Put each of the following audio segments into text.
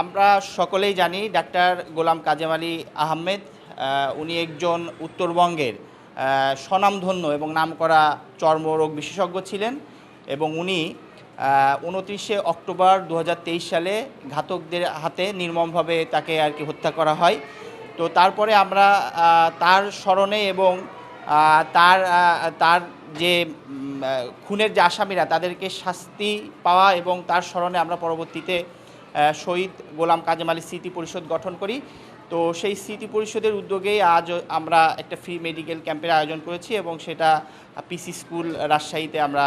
আমরা সকলেই জানি ডাক্তার গোলাম কাজেম আলী আহমেদ উনি একজন উত্তরবঙ্গের স্বনামধন্য এবং নামকরা চর্মরোগ বিশেষজ্ঞ ছিলেন এবং উনি উনত্রিশে অক্টোবর দু হাজার তেইশ সালে ঘাতকদের হাতে নির্মমভাবে তাকে আর কি হত্যা করা হয়। তো তারপরে আমরা তার স্মরণে এবং তার তার যে খুনের যে আসামিরা তাদেরকে শাস্তি পাওয়া এবং তার স্মরণে আমরা পরবর্তীতে শহীদ গোলাম কাজেম আলী স্মৃতি পরিষদ গঠন করি। তো সেই স্মৃতি পরিষদের উদ্যোগেই আজ আমরা একটা ফ্রি মেডিকেল ক্যাম্পের আয়োজন করেছি এবং সেটা পিসি স্কুল রাজশাহীতে আমরা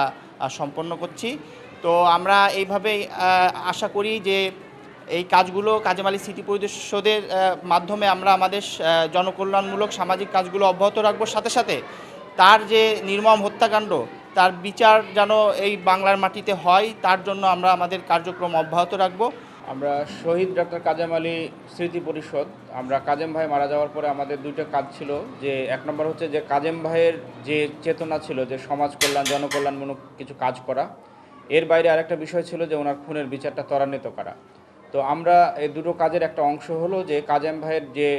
সম্পন্ন করছি। তো আমরা এইভাবেই আহ, আশা করি যে এই কাজগুলো কাজেম আলী স্মৃতি পরিষদের মাধ্যমে আমরা আমাদের জনকল্যাণমূলক সামাজিক কাজগুলো অব্যাহত রাখব। সাথে সাথে তার যে নির্মম হত্যাকাণ্ড তার বিচার যেন এই বাংলার মাটিতে হয় তার জন্য আমরা আমাদের কার্যক্রম অব্যাহত রাখব। আমরা শহীদ ডাক্তার কাজেম আলী স্মৃতি পরিষদ। আমরা কাজেম ভাই মারা যাওয়ার পরে আমাদের দুইটা কাজ ছিল, যে এক নম্বর হচ্ছে যে কাজেম ভাইয়ের যে চেতনা ছিল, যে সমাজ কল্যাণ, জনকল্যাণমূলক কিছু কাজ করা। এর বাইরে আরেকটা বিষয় ছিল যে ওনার খুনের বিচারটা ত্বরান্বিত করা। তো আমরা এই দুটো কাজের একটা অংশ হলো যে কাজেম ভাইয়ের যে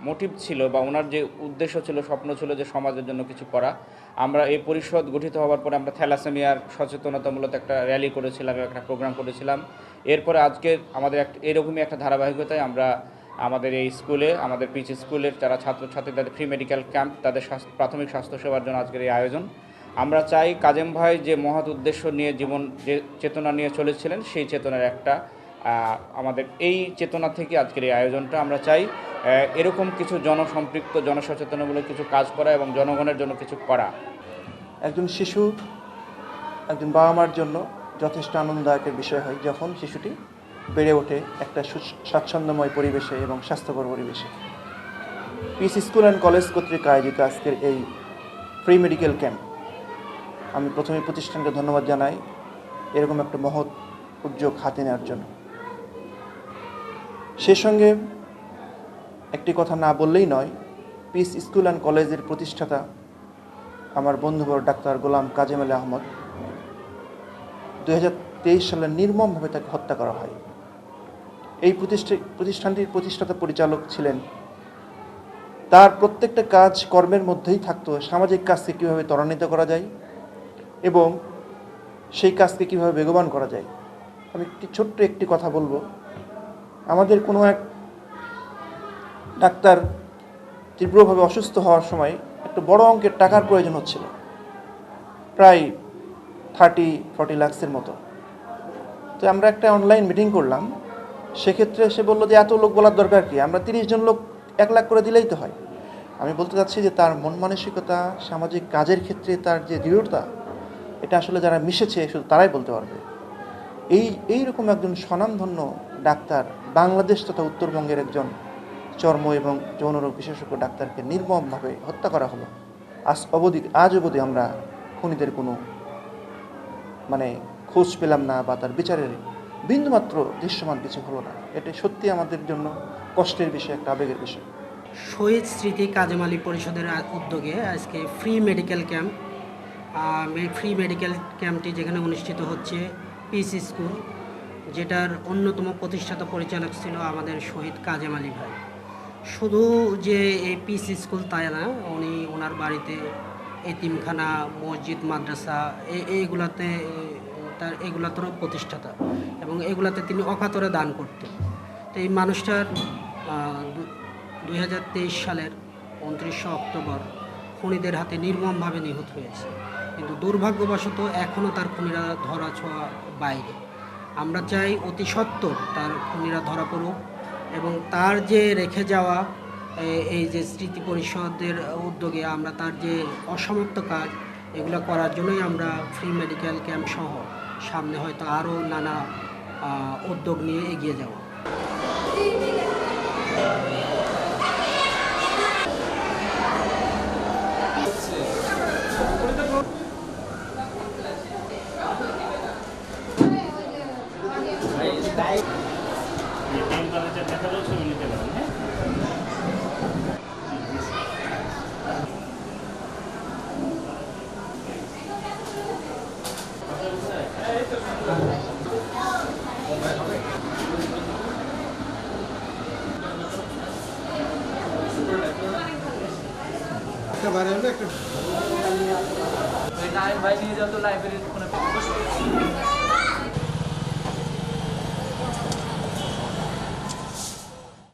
মোটিভ ছিল বা ওনার যে উদ্দেশ্য ছিল, স্বপ্ন ছিল যে সমাজের জন্য কিছু করা। আমরা এই পরিষদ গঠিত হওয়ার পরে আমরা থ্যালাসেমিয়ার সচেতনতামূলক একটা র্যালি করেছিলাম একটা প্রোগ্রাম করেছিলাম। এরপরে আজকে আমাদের একটা এরকমই একটা ধারাবাহিকতায় আমরা আমাদের এই স্কুলে আমাদের পিচ স্কুলের যারা ছাত্রছাত্রী তাদের ফ্রি মেডিকেল ক্যাম্প তাদের স্বাস্থ্য- প্রাথমিক স্বাস্থ্যসেবার জন্য আজকের এই আয়োজন। আমরা চাই কাজেম ভাই যে মহৎ উদ্দেশ্য নিয়ে জীবন যে চেতনা নিয়ে চলেছিলেন, সেই চেতনার একটা আমাদের এই চেতনা থেকে আজকের এই আয়োজনটা আমরা চাই এরকম কিছু জনসম্পৃক্ত, জনসচেতনামূলক কিছু কাজ করা এবং জনগণের জন্য কিছু করা। একজন শিশু, একজন বাবা মার জন্য যথেষ্ট আনন্দদায়কের বিষয় হয় যখন শিশুটি বেড়ে ওঠে একটা স্বাচ্ছন্দ্যময় পরিবেশে এবং স্বাস্থ্যকর পরিবেশে। পিস স্কুল অ্যান্ড কলেজ কর্তৃক আয়োজিত আজকের এই ফ্রি মেডিকেল ক্যাম্প। আমি প্রথমে প্রতিষ্ঠানকে ধন্যবাদ জানাই, এরকম একটা মহৎ উদ্যোগ হাতে নেওয়ার জন্য। সে সঙ্গে একটি কথা না বললেই নয়, পিস স্কুল অ্যান্ড কলেজের প্রতিষ্ঠাতা আমার বন্ধুবর ডাক্তার গোলাম কাজেম আলী আহমদ দু হাজার তেইশ সালে নির্মমভাবে তাকে হত্যা করা হয়। এই প্রতিষ্ঠা, প্রতিষ্ঠানটির প্রতিষ্ঠাতা পরিচালক ছিলেন। তার প্রত্যেকটা কাজ কর্মের মধ্যেই থাকতো, সামাজিক কাজকে কীভাবে ত্বরান্বিত করা যায় এবং সেই কাজকে কীভাবে বেগবান করা যায়। আমি একটি ছোট্ট একটি কথা বলব। আমাদের কোনো এক ডাক্তার তীব্রভাবে অসুস্থ হওয়ার সময় একটা বড় অঙ্কের টাকার প্রয়োজন হচ্ছিল। প্রায় থার্টি ফর্টি লাক্সের মতো। তো আমরা একটা অনলাইন মিটিং করলাম। সেক্ষেত্রে সে বলল যে, এত লোক বলার দরকার কি? আমরা তিরিশ জন লোক এক লাখ করে দিলেই তো হয়। আমি বলতে চাচ্ছি যে, তার মন মানসিকতা, সামাজিক কাজের ক্ষেত্রে তার যে দৃঢ়তা, এটা আসলে যারা মিশেছে, শুধু তারাই বলতে পারবে। এই, এইরকম একজন স্বনামধন্য ডাক্তার বাংলাদেশ তথা উত্তরবঙ্গের একজন চর্ম এবং যৌনরোগ বিশেষজ্ঞ ডাক্তারকে নির্মমভাবে হত্যা করা হলো। আজ অবধি আজ অবধি আমরা খুনিদের কোনো মানে খোঁজ পেলাম না বা তার বিচারের বিন্দুমাত্র দৃশ্যমান কিছু হলো না। এটা সত্যি আমাদের জন্য কষ্টের বিষয়, একটা আবেগের বিষয়। শহীদ স্মৃতি কাজেম আলী পরিষদের উদ্যোগে আজকে free medical camp free medical ক্যাম্পটি যেখানে অনুষ্ঠিত হচ্ছে পিস স্কুল যেটার অন্যতম প্রতিষ্ঠাতা পরিচালক ছিল আমাদের শহীদ কাজেম আলী ভাই। শুধু যে এই পিস স্কুল তাই না, উনি ওনার বাড়িতে এতিমখানা, মসজিদ, মাদ্রাসা এইগুলাতে, তার এগুলাতেরও প্রতিষ্ঠাতা এবং এগুলাতে তিনি অকাতরে দান করতেন। তো এই মানুষটার দুই হাজার তেইশ সালের উনত্রিশে অক্টোবর খুনিদের হাতে নির্মমভাবে নিহত হয়েছে। কিন্তু দুর্ভাগ্যবশত এখনও তার খুনিরা ধরা ছোঁয়া বাইরে। আমরা চাই অতি সত্বর তার খুনিরা ধরা পড়ুক এবং তার যে রেখে যাওয়া এই যে স্মৃতি পরিষদের উদ্যোগে আমরা তার যে অসমাপ্ত কাজ, এগুলো করার জন্যই আমরা ফ্রি মেডিকেল ক্যাম্প সহ সামনে হয়তো আরও নানা উদ্যোগ নিয়ে এগিয়ে টাকারও ছবি নিতে পারেন হ্যাঁ? একটা বাইরে একটা ভাই নিয়ে যাও তো লাইব্রেরির ওখানে।